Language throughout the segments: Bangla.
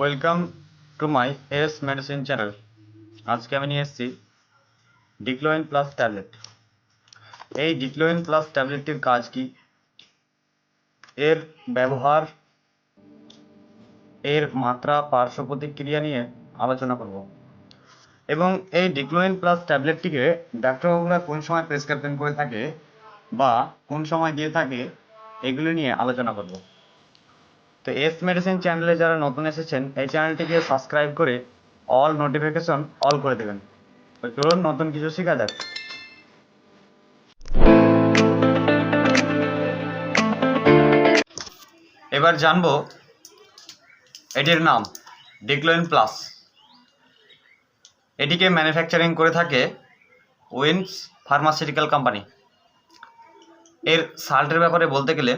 Welcome to my S medicine channel আজকে আমি নিয়ে এসেছি ডিক্লোইন প্লাস ট্যাবলেট এই ডিক্লোইন প্লাস ট্যাবলেটটির কাজ কি? এর ব্যবহার, এর মাত্রা, পার্শ্ব প্রতিক্রিয়া নিয়ে আলোচনা করব। এবং এই ডিক্লোইন প্লাস ট্যাবলেটটিকে ডাক্তারবাবুরা কোন সময় প্রেসক্রিপশন করে থাকে বা কোন সময় দিয়ে থাকে, এগুলো নিয়ে আলোচনা করব। তো এস মেডিসিন চ্যানেলে যারা নতুন এসেছেন, এই চ্যানেলটিকে সাবস্ক্রাইব করে অল নোটিফিকেশন অল করে দেবেন। চলুন নতুন কিছু শেখা যাক। এবার জানব এটির নাম ডিক্লোইন প্লাস এটিকে ম্যানুফ্যাকচারিং করে থাকে উইন্স ফার্মাসিউটিক্যাল কোম্পানি এর সাল্টের ব্যাপারে বলতে গেলে,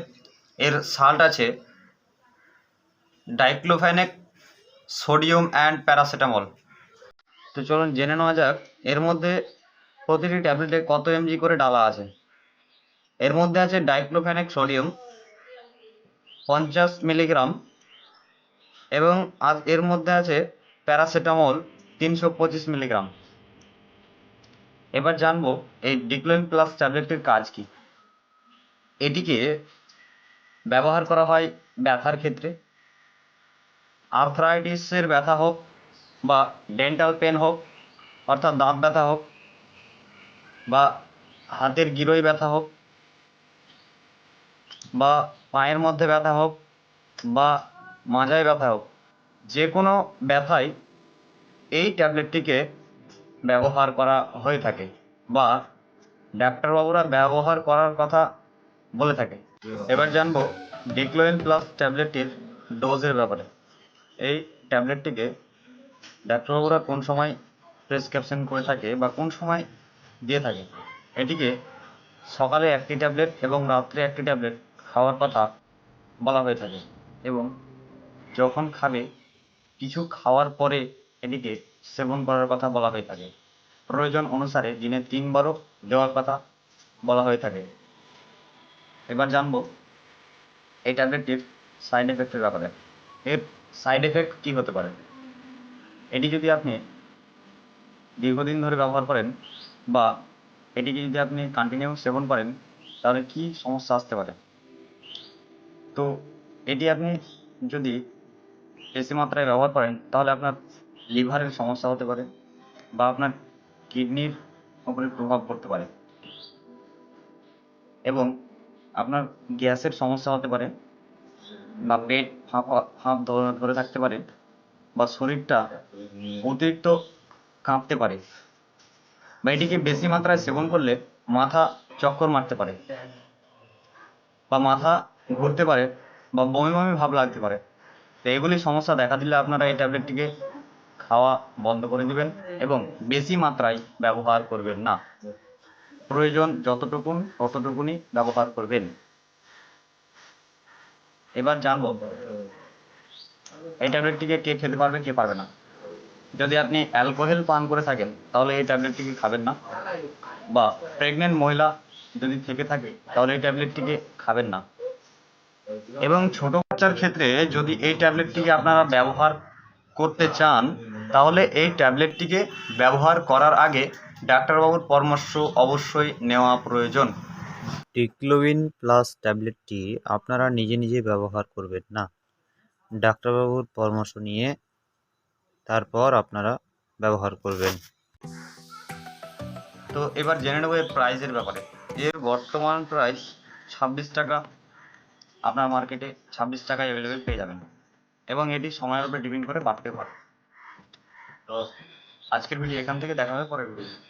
এর সাল্ট আছে ডাইক্লোফেনেক, সোডিয়াম অ্যান্ড প্যারাসিটামল। তো চলুন জেনে নেওয়া যাক, এর মধ্যে প্রতিটি ট্যাবলেটে কত এমজি করে ডালা আছে? এর মধ্যে আছে ডাইক্লোফেনেক, সোডিয়াম, পঞ্চাশ মিলিগ্রাম এবং এর মধ্যে আছে প্যারাসিটামল, তিনশো পঁচিশ মিলিগ্রাম। এবার জানব এই ডিক্লোইন প্লাস ট্যাবলেটটির কাজ কি? এটিকে ব্যবহার করা হয় ব্যথার ক্ষেত্রে। আর্থ্রাইটিসের ব্যথা হোক বা ডেন্টাল পেন হোক, অর্থাৎ দাঁত ব্যথা হোক বা হাতের গিরোয় ব্যথা হোক বা পায়ের মধ্যে ব্যথা হোক বা মাজায় ব্যথা হোক, যে কোনো ব্যথায় এই ট্যাবলেটটিকে ব্যবহার করা হয়ে থাকে বা ডাক্তারবাবুরা ব্যবহার করার কথা বলে থাকে। এবার জানব ডিক্লোয়েন প্লাস ট্যাবলেটটির ডোজের ব্যাপারে। এই ট্যাবলেটটিকে ডাক্তারবাবুরা কোন সময় প্রেসক্রিপশন করে থাকে বা কোন সময় দিয়ে থাকে? এটিকে সকালে একটি ট্যাবলেট এবং রাত্রে একটি ট্যাবলেট খাওয়ার কথা বলা হয়ে থাকে এবং যখন খাবে, কিছু খাওয়ার পরে এটিকে সেবন করার কথা বলা হয়ে থাকে। প্রয়োজন অনুসারে দিনে তিনবারও দেওয়ার কথা বলা হয়ে থাকে। এবার জানব এই ট্যাবলেটটির সাইড এফেক্টের ব্যাপারে। এর সাইড এফেক্ট কী হতে পারে? এটি যদি আপনি দীর্ঘদিন ধরে ব্যবহার করেন বা এটিকে যদি আপনি কন্টিনিউ সেবন করেন, তাহলে কী সমস্যা আসতে পারে? তো এটি আপনি যদি বেশি মাত্রায় ব্যবহার করেন, তাহলে আপনার লিভারের সমস্যা হতে পারে বা আপনার কিডনির উপরে প্রভাব পড়তে পারে। এবং আপনার গ্যাসের সমস্যা হতে পারে বা পেট ধরে ধরে থাকতে পারে বা শরীরটা অতিরিক্ত কাঁপতে পারে। বা এটিকে বেশি মাত্রায় সেবন করলে মাথা চক্কর মারতে পারে বা মাথা ঘুরতে পারে বা বমি বমি ভাব লাগতে পারে। তো এগুলি সমস্যা দেখা দিলে আপনারা এই ট্যাবলেটটিকে খাওয়া বন্ধ করে দিবেন এবং বেশি মাত্রায় ব্যবহার করবেন না। প্রয়োজন যতটুকুন ততটুকুনি ব্যবহার করবেন। এবার জানব, এই ট্যাবলেটটিকে কে খেতে পারবে, কে পারবে না। যদি আপনি অ্যালকোহল পান করে থাকেন, তাহলে এই ট্যাবলেটটিকে খাবেন না। বা প্রেগনেন্ট মহিলা যদি থেকে থাকে, তাহলে এই ট্যাবলেটটিকে খাবেন না। এবং ছোট বাচ্চার ক্ষেত্রে যদি এই ট্যাবলেটটিকে আপনারা ব্যবহার করতে চান, তাহলে এই ট্যাবলেটটিকে ব্যবহার করার আগে ডাক্তারবাবুর পরামর্শ অবশ্যই নেওয়া প্রয়োজন। ডিক্লোবিন প্লাস ট্যাবলেটটি আপনারা নিজে নিজে ব্যবহার করবেন, না? ডাক্তারবাবুর পরামর্শ নিয়ে তারপর আপনারা ব্যবহার করবেন। তো এবার জেনে নেব এর প্রাইসের ব্যাপারে। এর বর্তমান প্রাইস ছাব্বিশ টাকা। আপনার মার্কেটে ছাব্বিশ টাকায় অ্যাভেলেবেল পেয়ে যাবেন। এবং এটি সময়ের উপরে ডিপেন্ড করে বাড়তে পারে। তো আজকের ভিডিও এখান থেকে দেখা হবে পরের ভিডিও